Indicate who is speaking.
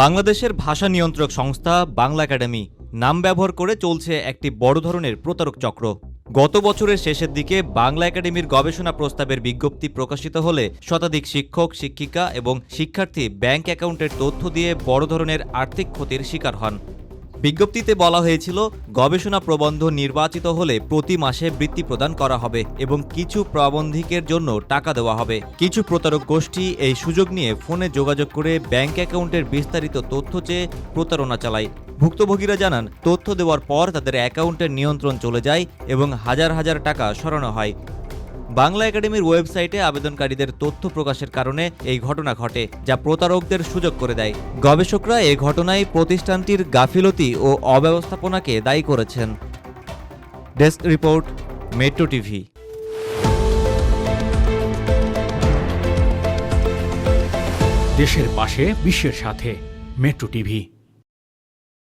Speaker 1: বাংলাদেশের ভাষা নিয়ন্ত্রক সংস্থা বাংলা একাডেমি নাম ব্যবহার করে চলছে একটি বড় ধরনের প্রতারক চক্র। গত বছরের শেষের দিকে বাংলা একাডেমির গবেষণা প্রস্তাবের বিজ্ঞপ্তি প্রকাশিত হলে শতাধিক শিক্ষক, শিক্ষিকা এবং শিক্ষার্থী ব্যাংক অ্যাকাউন্টের তথ্য দিয়ে বড় ধরনের আর্থিক ক্ষতির শিকার হন। বিজ্ঞপ্তিতে বলা হয়েছিল, গবেষণা প্রবন্ধ নির্বাচিত হলে প্রতি মাসে বৃত্তি প্রদান করা হবে এবং কিছু প্রাবন্ধিকের জন্য টাকা দেওয়া হবে। কিছু প্রতারক গোষ্ঠী এই সুযোগ নিয়ে ফোনে যোগাযোগ করে ব্যাংক অ্যাকাউন্টের বিস্তারিত তথ্য চেয়ে প্রতারণা চালায়। ভুক্তভোগীরা জানান, তথ্য দেওয়ার পর তাদের অ্যাকাউন্টের নিয়ন্ত্রণ চলে যায় এবং হাজার হাজার টাকা সরানো হয়। বাংলা একাডেমির ওয়েবসাইটে আবেদনকারীদের তথ্য প্রকাশের কারণে এই ঘটনা ঘটে, যা প্রতারকদের সুযোগ করে দেয়। গবেষকরা এ ঘটনায় প্রতিষ্ঠানটির গাফিলতি ও অব্যবস্থাপনাকে দায়ী করেছেন। Desk report, metro TV.
Speaker 2: দেশের পাশে, বিশ্বের সাথে, মেট্রো টিভি।